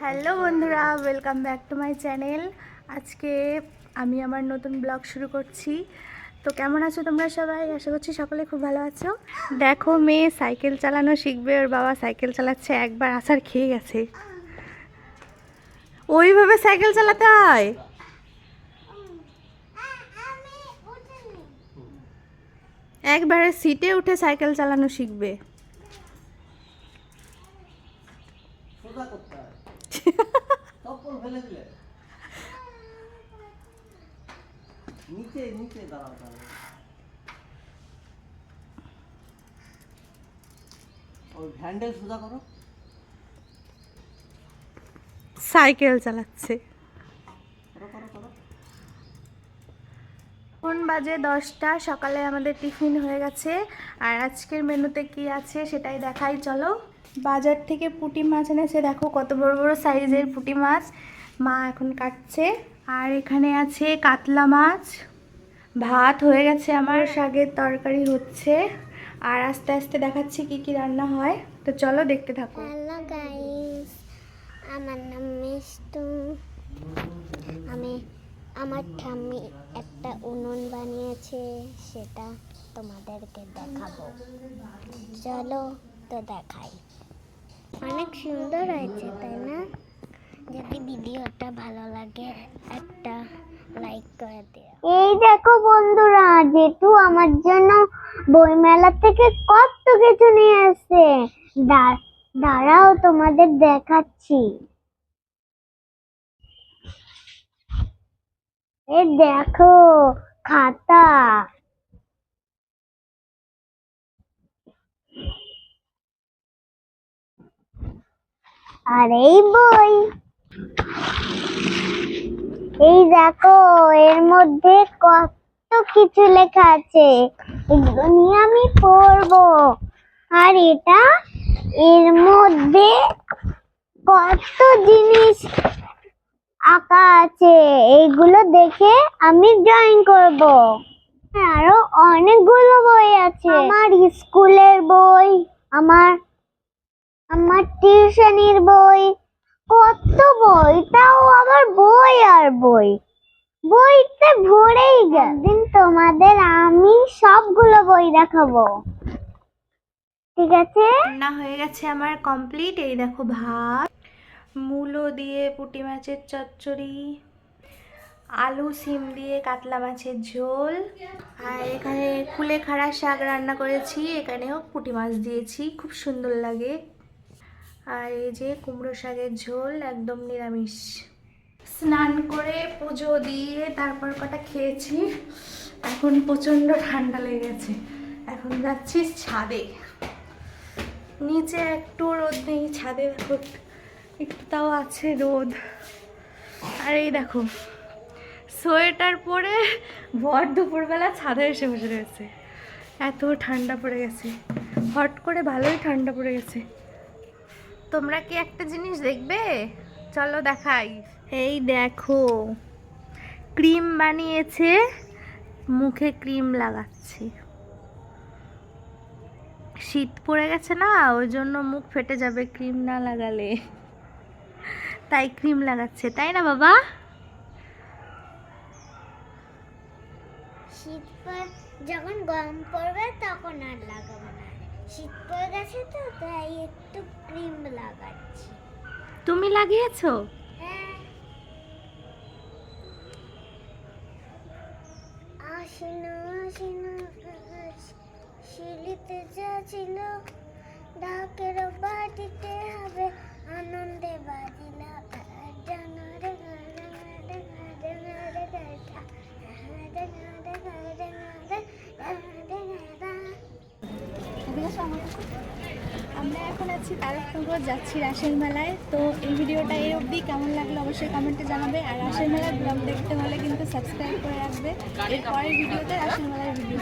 Hello বন্ধুরা welcome back to my channel আজকে আমি আমার নতুন ব্লগ শুরু করছি। তো কেমন আছো তোমরা সবাই? আশা করছি সকলে খুব ভালো আছো। দেখো, মেয়ে সাইকেল চালানো শিখবে, ওর বাবা সাইকেল চালাচ্ছে, একবার আসার খেয়ে গেছে। ওইভাবে সাইকেল চালাতে হয়? একবারে সিটে উঠে সাইকেল চালানো শিখবে সোজা করতে হয় চপ্পল ফেলে দিলে নিচে নিচে দাঁড়াও তাহলে। ওই হ্যান্ডেল সোজা করো। সাইকেল চালাচ্ছে। করো করো করো। এখন বাজে দশটা সকালে আমাদের টিফিন হয়ে গেছে। আর আজকের মেনুতে কি আছে সেটাই দেখাই চলো। বাজার থেকে পুঁটি মাছ এনেছে। দেখো কত বড় বড় সাইজের পুঁটি মাছ। মা এখন কাটছে। আর এখানে আছে কাতলা মাছ। ভাত হয়ে গেছে আমার, শাকের তরকারি হচ্ছে। আর আস্তে আস্তে দেখাচ্ছি কি কি রান্না হয়। তো চলো দেখতে থাকো। হ্যালো গাইস আমার নাম মিষ্টু। আমি, আমার ঠাম্মি একটা উনুন বানিয়েছে, সেটা তোমাদেরকে দেখাবো। চলো তো দেখাই। অনেক সুন্দর হয়েছে, তাই না? যদি ভিডিওটা ভালো লাগে, একটা লাইক করে দিও। এই দেখো বন্ধুরা, জেঠু আমার জন্য বইমেলা থেকে কত কিছু নিয়ে আসছে দাঁড়াও, তোমাদের দেখাচ্ছি। এ দেখো, খাতা। আর এই বই। এই দেখো, এর মধ্যে কত কিছু লেখা আছে। এগুলো নিয়ে আমি পড়ব। আর এটা, এর মধ্যে কত জিনিস আঁকা আছে। এইগুলো দেখে আমি ড্রয়িং করব। আরও অনেকগুলো বই আছে। আমার স্কুলের বই আমার আমার টিউশনির বই, কত বই? তাও আবার বই আর বই। বইতে ভরেই গেল। দিন তোমাদের আমি সবগুলো বই দেখাবো। ঠিক আছে? রান্না হয়ে গেছে আমার কমপ্লিট এই দেখো ভাত, মূলো দিয়ে পুঁটি মাছের চচ্চড়ি, আলু, সিম দিয়ে কাতলা মাছের ঝোল। আর এখানে কুলেখাড়া শাক রান্না করেছি। এখানেও পুঁটি মাছ দিয়েছি। খুব সুন্দর লাগে। আর এই যে কুমড়ো শাকের ঝোল একদম নিরামিষ। স্নান করে পুজো দিয়ে তারপর কটা খেয়েছি, এখন প্রচণ্ড ঠান্ডা লেগেছে। এখন যাচ্ছি ছাদে। নিচে একটু রোদ নেই, ছাদে দেখো একটু তাও আছে রোদ। আর এই দেখো, সোয়েটার পরে ভর দুপুরবেলা ছাদে এসে বসে রয়েছে। এত ঠান্ডা পড়ে গেছে। হট করে ভালোই ঠান্ডা পড়ে গেছে। তোমরা কি একটা জিনিস দেখবে? চলো দেখাই। এই দেখো ক্রিম বানিয়েছে মুখে ক্রিম লাগাচ্ছে। শীত পড়ে গেছে না ওই জন্য মুখ ফেটে যাবে ক্রিম না লাগালে। তাই ক্রিম লাগাচ্ছে তাই না বাবা? শীত যখন গরম পড়বে তখন আর লাগাবো শীত পড়ে গেছে তো তাই একটু ক্রিম লাগাচ্ছি। তুমি লাগিয়েছো? হ্যাঁ। আসিন আসিন শিলিতে যা ছিল ডাকের বাড়িতে হবে। আমরা এখন আছি তারকনগর, যাচ্ছি রাসের মেলায় তো এই ভিডিওটা এই অবধি কেমন লাগল অবশ্যই কমেন্টে জানাবে। আর রাসের মেলার ব্লগ দেখতে হলে কিন্তু সাবস্ক্রাইব করে রাখবে। এর পরের ভিডিওতে রাসের মেলার ভিডিও